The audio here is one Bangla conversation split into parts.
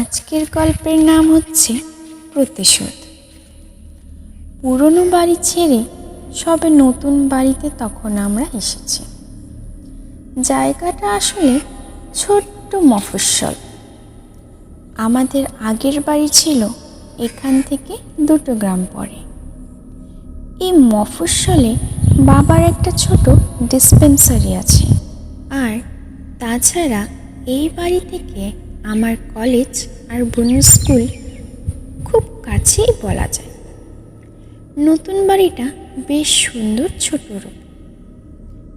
আজকের গল্পের নাম হচ্ছে প্রতিশোধ। পুরনো বাড়ি ছেড়ে সবে নতুন বাড়িতে তখন আমরা এসেছি। জায়গাটা আসলে ছোট্ট মফস্বল। আমাদের আগের বাড়ি ছিল এখান থেকে দুটো গ্রাম পরে। এই মফস্বলে বাবার একটা ছোট ডিসপেন্সারি আছে। আর তাছাড়া এই বাড়ি থেকে আমার কলেজ আর বোনের স্কুল খুব কাছেই বলা যায়। নতুন বাড়িটা বেশ সুন্দর ছোট রূপ।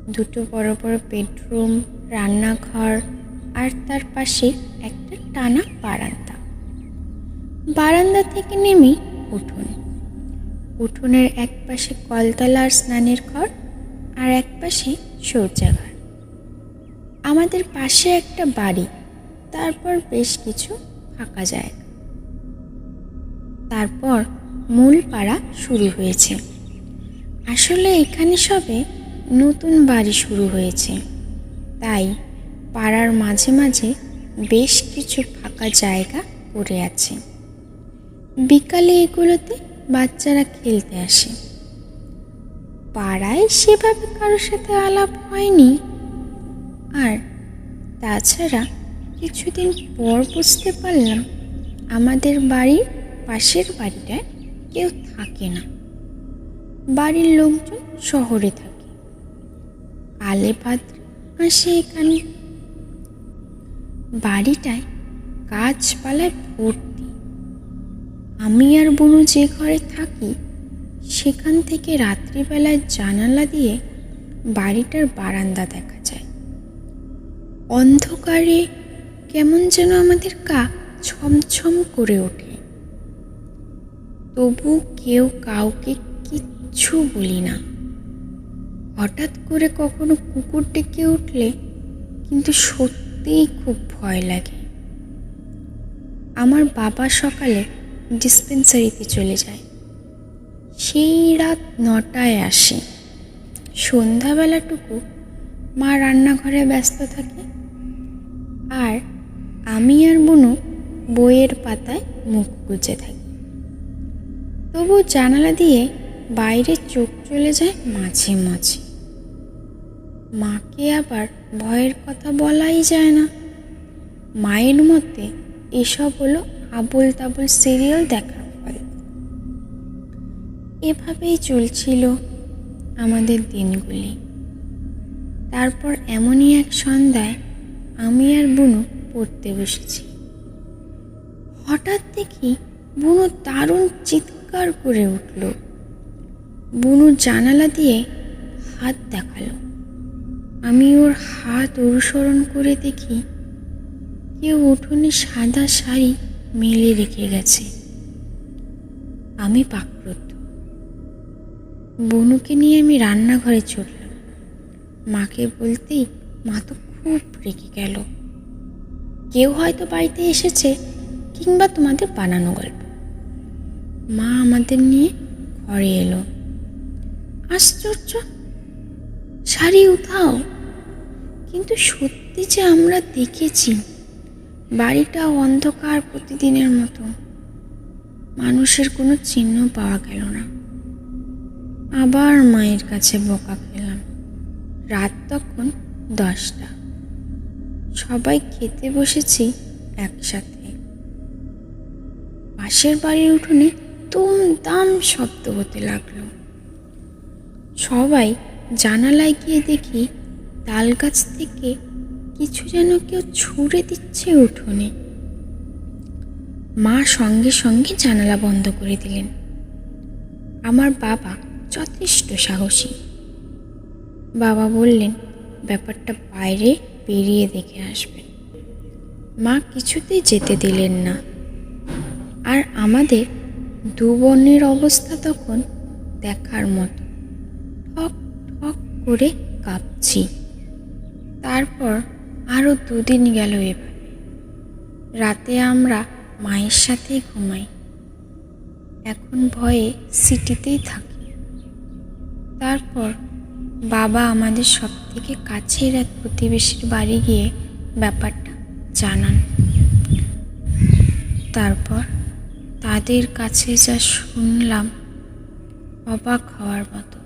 দুটো বড় বড় বেডরুম, রান্নাঘর আর তার পাশে একটা টানা বারান্দা। বারান্দা থেকে নেমেই উঠোন। উঠোনের এক পাশে কলতলা আর স্নানের ঘর আর এক পাশে শৌচাগার। আমাদের পাশে একটা বাড়ি তারপর বেশ কিছু ফাঁকা জায়গা তারপর মূল পাড়া শুরু হয়েছে। আসলে এখানে সবে নতুন বাড়ি শুরু হয়েছে। তাই পাড়ার মাঝে মাঝে বেশ কিছু ফাঁকা জায়গা পড়ে আছে। বিকালে এগুলোতে বাচ্চারা খেলতে আসে। পাড়ায় সেভাবে কারোর সাথে আলাপ হয়নি। আর তাছাড়া কিছুদিন পর বুঝতে পারলাম আমাদের বাড়ির পাশের বাড়িটায় কেউ থাকে না। বাড়ির লোকজন শহরে থাকে। আলে ভাদ্রে আসে এখানে। বাড়িটায় গাছপালায় ভর্তি। আমি আর বনু যে ঘরে থাকি, সেখান থেকে রাত্রিবেলায় জানালা দিয়ে বাড়িটার বারান্দা দেখা যায়। অন্ধকারে কেমন যেন আমাদের গা ছমছম করে ওঠে। তবু কেউ কাউকে কিচ্ছু বলি না। হঠাৎ করে কখনো কুকুর ডেকে উঠলে কিন্তু সত্যিই খুব ভয় লাগে। আমার বাবা সকালে ডিসপেন্সারিতে চলে যায়। সেই রাত নটায় আসে। সন্ধ্যাবেলাটুকু মা রান্নাঘরে ব্যস্ত থাকে। আর আমি আর বনু বইয়ের পাতায় মুখ গুজে থাকি। তবু জানালা দিয়ে বাইরে চোখ চলে যায় মাঝে মাঝে। মাকে আবার ভয়ের কথা বলাই যায় না। মায়ের মতে এসব হলো আবল তাবল সিরিয়াল দেখার ফল এভাবেই চলছিল আমাদের দিনগুলি। তারপর এমনই এক সন্ধ্যায় আমি আর বুনু পড়তে বসেছি। হঠাৎ দেখি বুনু দারুণ চিৎকার করে উঠল। বুনু জানালা দিয়ে হাত দেখাল। আমি ওর হাত অনুসরণ করে দেখি কেউ উঠোনে সাদা শাড়ি মেলে রেখে গেছে। আমি পাকড়ত বনুকে নিয়ে আমি রান্নাঘরে চললাম মাকে বলতেই মা তো খুব রেগে গেল। কেউ হয়তো বাড়িতে এসেছে কিংবা তোমাদের বানানো গল্প। মা আমাদের নিয়ে ঘরে এলো। আশ্চর্য, শাড়ি উঠাও। কিন্তু সত্যি যে আমরা দেখেছি, বাড়িটা অন্ধকার প্রতিদিনের মতো। মানুষের কোনো চিহ্ন পাওয়া গেল না। আবার মায়ের কাছে বকা পেলাম রাত তখন দশটা। সবাই খেতে বসেছি একসাথে। পাশের বাড়ির উঠোনে তুম দাম শব্দ হতে লাগল। সবাই জানালায় গিয়ে দেখি তাল গাছ থেকে কিছু যেন কেউ ছুঁড়ে দিচ্ছে উঠোনে। মা সঙ্গে সঙ্গে জানালা বন্ধ করে দিলেন। আমার বাবা যথেষ্ট সাহসী। বাবা বললেন, ব্যাপারটা বাইরে বেরিয়ে দেখে আসবেন। মা কিছুতেই যেতে দিলেন না। আর আমাদের দু বোনের অবস্থা তখন দেখার মতো। ঠক ঠক করে কাঁপছি। তারপর আরও দুদিন গেল এভাবে। রাতে আমরা মায়ের সাথেই ঘুমাই। এখন ভয়ে সিটিতেই থাকি। তারপর বাবা আমাদের সব থেকে কাছের এক প্রতিবেশীর বাড়ি গিয়ে ব্যাপারটা জানান। তারপর তাদের কাছে যা শুনলাম, অবাক হওয়ার মতো।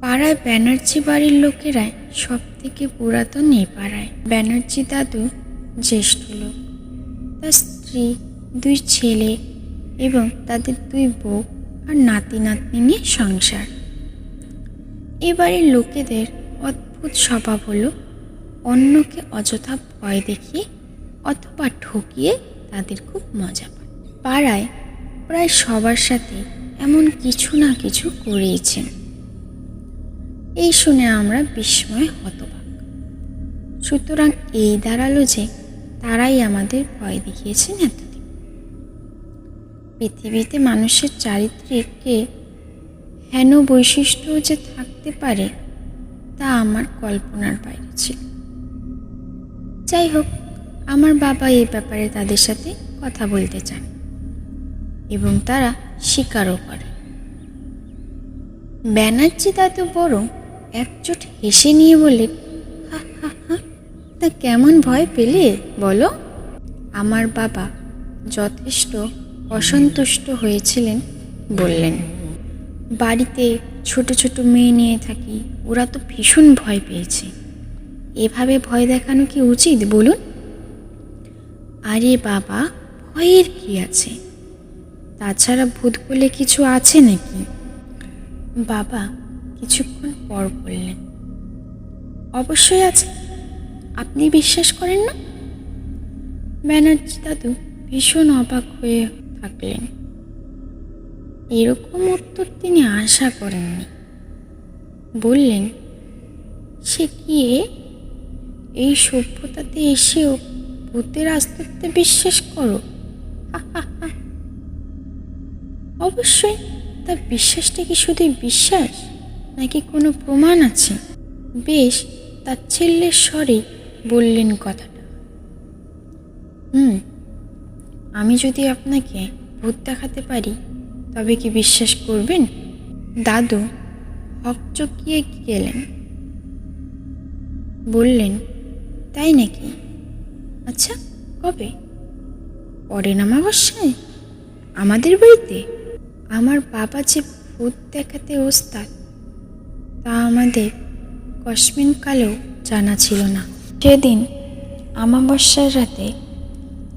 পাড়ায় ব্যানার্জি বাড়ির লোকেরাই সব থেকে পুরাতন এই পাড়ায়। ব্যানার্জি দাদু জ্যেষ্ঠ লোক। তার স্ত্রী, দুই ছেলে এবং তাদের দুই বউ আর নাতি নাতনি নিয়ে সংসার। এ বাড়ির লোকেদের অদ্ভুত স্বভাব হলো অন্যকে অযথা ভয় দেখিয়ে অথবা ঠকিয়ে তাদের খুব মজা পায়। পাড়ায় প্রায় সবার সাথে এমন কিছু না কিছু করিয়েছেন এই শুনে আমরা বিস্ময় হতবাক। সুতরাং এই দাঁড়াল যে তারাই আমাদের ভয় দেখিয়েছেন এতদিন। পৃথিবীতে মানুষের চারিত্রিকে হেন বৈশিষ্ট্য যে থাকতে পারে তা আমার কল্পনার বাইরে ছিল। যাই হোক, আমার বাবা এই ব্যাপারে তাদের সাথে কথা বলতে চান এবং তারা স্বীকারও করে। ব্যানার্জি দাদু বরং একচোট হেসে নিয়ে বলে, হা হা হা, তা কেমন ভয় পেলে বলো? আমার বাবা যথেষ্ট অসন্তুষ্ট হয়েছিলেন বললেন। বাড়িতে ছোট ছোট মেয়ে নিয়ে থাকি, ওরা তো ভীষণ ভয় পেয়েছে। এভাবে ভয় দেখানো কি উচিত বলুন? আরে বাবা, ভয়ের কি আছে? তাছাড়া ভূত বলে কিছু আছে নাকি? বাবা, কিছুক্ষণ পর বললেন, অবশ্যই আছে। আপনি বিশ্বাস করেন না? ব্যানার্জি দাদু ভীষণ অবাক হয়ে থাকলেন। এরকম উত্তর তিনি আশা করেননি বললেন, সে কি? এই সভ্যতাতে এসেও ভূতের আস্তিত্বে বিশ্বাস করো। অবশ্যই, তার বিশ্বাসটা কি শুধুই বিশ্বাস, নাকি কোনো প্রমাণ আছে বেশ, তার ছেলের স্বরে বললেন কথাটা হুম, আমি যদি আপনাকে ভূত দেখাতে পারি তবে কি বিশ্বাস করবেন? দাদু হকচকিয়ে গেলেন? বললেন, তাই নাকি? আচ্ছা কবে? পরের অমাবস্যায় আমাদের বাড়িতে? আমার বাবা যে ভূত দেখাতে ওস্তাদ, তা আমাদের কসমিন কালেও জানা ছিল না। সেদিন আমাবস্যার রাতে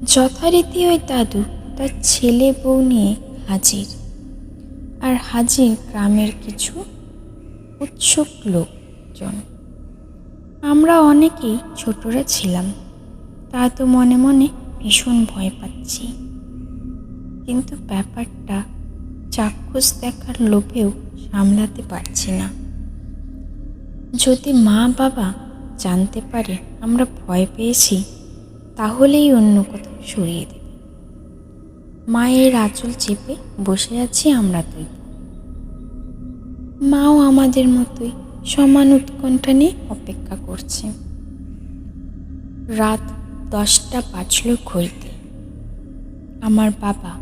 যথারীতি ওই দাদু তার ছেলে বউ নিয়ে হাজির। আর হাজির গ্রামের কিছু উৎসুক লোকজন। আমরা অনেকেই ছোটরা ছিলাম তা তো মনে মনে ভীষণ ভয় পাচ্ছি। কিন্তু ব্যাপারটা চাক্ষুষ দেখার লোভেও সামলাতে পারছি না। যদি মা বাবা জানতে পারে আমরা ভয় পেয়েছি, তাহলেই অন্য কোথাও সরিয়ে দেবে। মায়ের আঁচল চেপে বসে আছি আমরা বোন। মাও আমাদের মতোই সমান উৎকণ্ঠা নিয়ে অপেক্ষা করছে। রাত দশটা বাজল ঘড়িতে। আমার বাবা,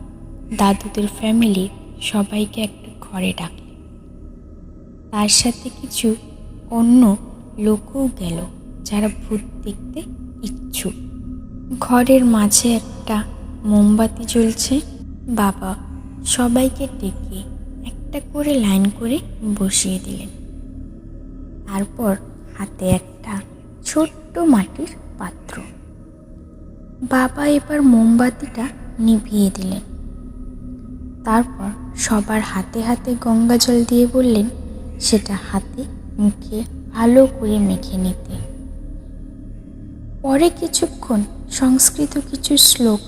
দাদুদের ফ্যামিলি সবাইকে একটা ঘরে ডাকলেন তার সাথে কিছু অন্য লোকও গেল যারা ভূত দেখতে ইচ্ছুক। ঘরের মাঝে একটা মোমবাতি জ্বলছে। বাবা সবাইকে ডেকে একটা করে লাইন করে বসিয়ে দিলেন। তারপর হাতে একটা ছোট্ট মাটির পাত্র। বাবা এবার মোমবাতিটা নিভিয়ে দিলেন। তারপর সবার হাতে হাতে গঙ্গা জল দিয়ে বললেন, সেটা হাতে মুখে ভালো করে মেখে নিতে। পরে কিছুক্ষণ সংস্কৃত কিছু শ্লোক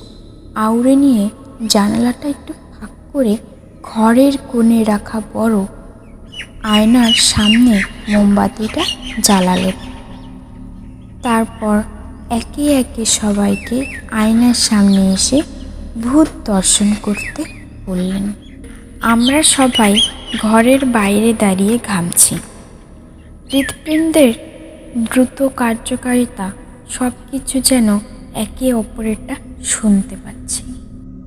আউড়ে নিয়ে জানালাটা একটু ফাঁক করে ঘরের কোণে রাখা বড় আয়নার সামনে মোমবাতিটা জ্বালালেন তারপর একে একে সবাইকে আয়নার সামনে এসে ভূত দর্শন করতে বললেন, আমরা সবাই ঘরের বাইরে দাঁড়িয়ে ঘামছি। হৃৎপিণ্ডের দ্রুত কার্যকারিতা সব কিছু যেন একে অপরেরটা শুনতে পাচ্ছি।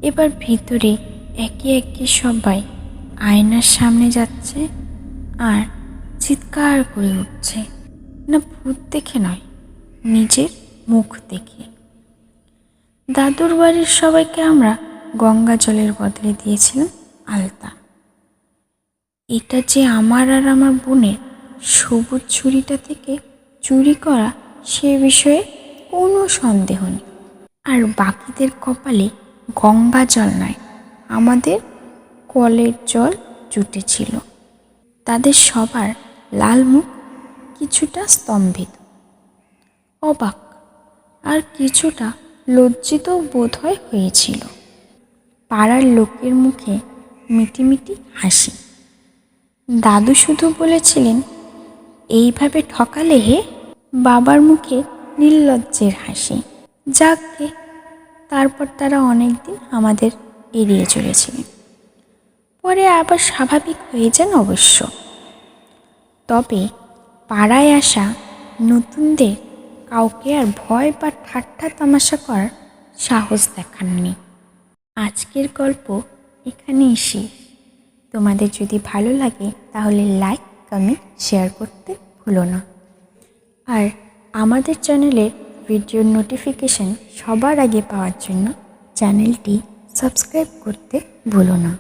এবার ভিতরে একে একে সবাই আয়নার সামনে যাচ্ছে আর চিৎকার করে উঠছে। না ভূত দেখে নয়, নিজের মুখ দেখে। দাদুর বাড়ির সবাইকে আমরা গঙ্গা জলের বদলে দিয়েছিলাম আলতা। এটা যে আমার আর আমার বোনের সবুজ ছুরিটা থেকে চুরি করা সে বিষয়ে কোনো সন্দেহ নেই। আর বাকিদের কপালে গঙ্গা জল নয়, আমাদের কলের জল জুটেছিল। তাদের সবার লাল মুখ কিছুটা স্তম্ভিত। অবাক, আর কিছুটা লজ্জিত বোধহয় হয়েছিল। পাড়ার লোকের মুখে মিটিমিটি হাসি। দাদু শুধু বলেছিলেন, এইভাবে ঠকালে হে? বাবার মুখে নির্লজ্জের হাসি। যাককে তারপর তারা অনেক দিন আমাদের এড়িয়ে চলেছিলেন। পরে আবার স্বাভাবিক হয়ে যান অবশ্য। তবে পাড়ায় আসা নতুনদের কাউকে আর ভয় বা ঠাট্টা তামাশা করার সাহস দেখাননি। আজকের গল্প এখানেই শেষ। তোমাদের যদি ভালো লাগে, তাহলে লাইক, কমেন্ট, শেয়ার করতে ভুলো না। আর আমাদের চ্যানেলের ভিডিওর নোটিফিকেশান সবার আগে পাওয়ার জন্য চ্যানেলটি সাবস্ক্রাইব করতে ভুলো না।